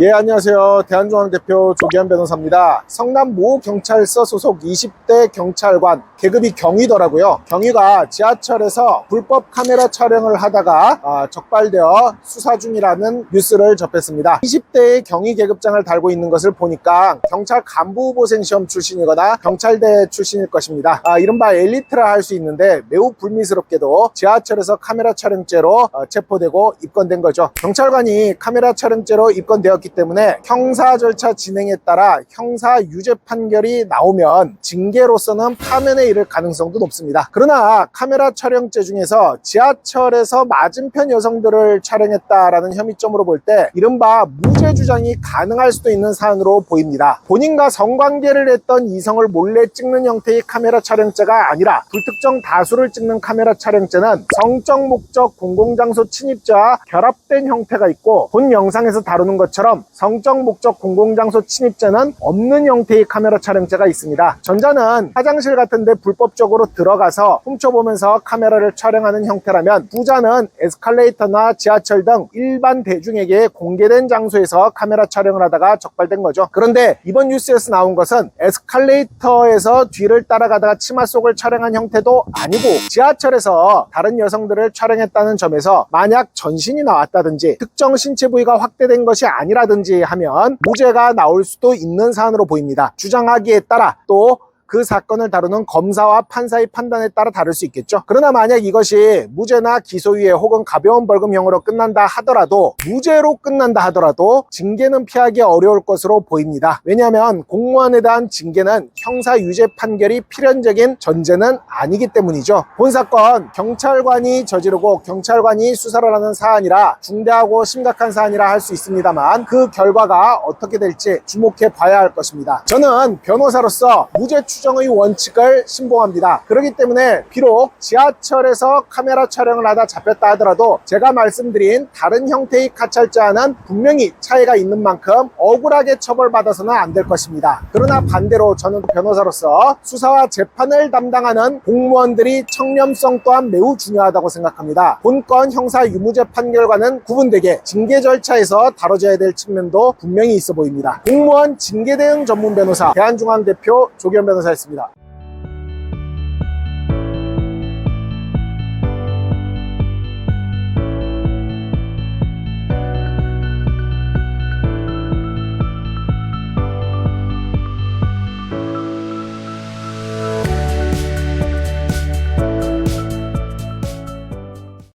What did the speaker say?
예, 안녕하세요. 대한중앙 대표 조기현 변호사입니다. 성남 모 경찰서 소속 20대 경찰관, 계급이 경위더라고요. 경위가 지하철에서 불법 카메라 촬영을 하다가 아, 적발되어 수사 중이라는 뉴스를 접했습니다. 20대의 경위 계급장을 달고 있는 것을 보니까 경찰 간부 후보생 시험 출신이거나 경찰대 출신일 것입니다. 아, 이른바 엘리트라 할 수 있는데 매우 불미스럽게도 지하철에서 카메라 촬영죄로 어, 체포되고 입건된 거죠. 경찰관이 카메라 촬영죄로 입건되었기 때문에 형사 절차 진행에 따라 형사 유죄 판결이 나오면 징계로서는 파면에 이를 가능성도 높습니다. 그러나 카메라 촬영죄 중에서 지하철에서 맞은편 여성들을 촬영했다라는 혐의점으로 볼 때 이른바 무죄 주장이 가능할 수도 있는 사안으로 보입니다. 본인과 성관계를 했던 이성을 몰래 찍는 형태의 카메라 촬영죄가 아니라 불특정 다수를 찍는 카메라 촬영죄는 성적 목적 공공장소 침입자와 결합된 형태가 있고 본 영상에서 다루는 것처럼 성적 목적 공공장소 침입죄는 없는 형태의 카메라 촬영죄가 있습니다. 전자는 화장실 같은데 불법적으로 들어가서 훔쳐보면서 카메라를 촬영하는 형태라면 후자는 에스컬레이터나 지하철 등 일반 대중에게 공개된 장소에서 카메라 촬영을 하다가 적발된 거죠. 그런데 이번 뉴스에서 나온 것은 에스컬레이터에서 뒤를 따라가다가 치마 속을 촬영한 형태도 아니고 지하철에서 다른 여성들을 촬영했다는 점에서 만약 전신이 나왔다든지 특정 신체 부위가 확대된 것이 아니라 든지 하면 무죄가 나올 수도 있는 사안으로 보입니다. 주장하기에 따라 또 그 사건을 다루는 검사와 판사의 판단에 따라 다를 수 있겠죠. 그러나 만약 이것이 무죄나 기소유예 혹은 가벼운 벌금형으로 끝난다 하더라도 무죄로 끝난다 하더라도 징계는 피하기 어려울 것으로 보입니다. 왜냐하면 공무원에 대한 징계는 형사 유죄 판결이 필연적인 전제는 아니기 때문이죠. 본 사건 경찰관이 저지르고 경찰관이 수사를 하는 사안이라 중대하고 심각한 사안이라 할 수 있습니다만 그 결과가 어떻게 될지 주목해 봐야 할 것입니다. 저는 변호사로서 무죄 추 정의 원칙을 신봉합니다. 그렇기 때문에 비록 지하철에서 카메라 촬영을 하다 잡혔다 하더라도 제가 말씀드린 다른 형태의 카찰자와는 분명히 차이가 있는 만큼 억울하게 처벌받아서는 안 될 것입니다. 그러나 반대로 저는 변호사로서 수사와 재판을 담당하는 공무원들이 청렴성 또한 매우 중요하다고 생각합니다. 본건 형사 유무죄 판결과는 구분되게 징계 절차에서 다뤄져야 될 측면도 분명히 있어 보입니다. 공무원 징계 대응 전문 변호사 대한중앙 대표 조기현 변호사 였습니다.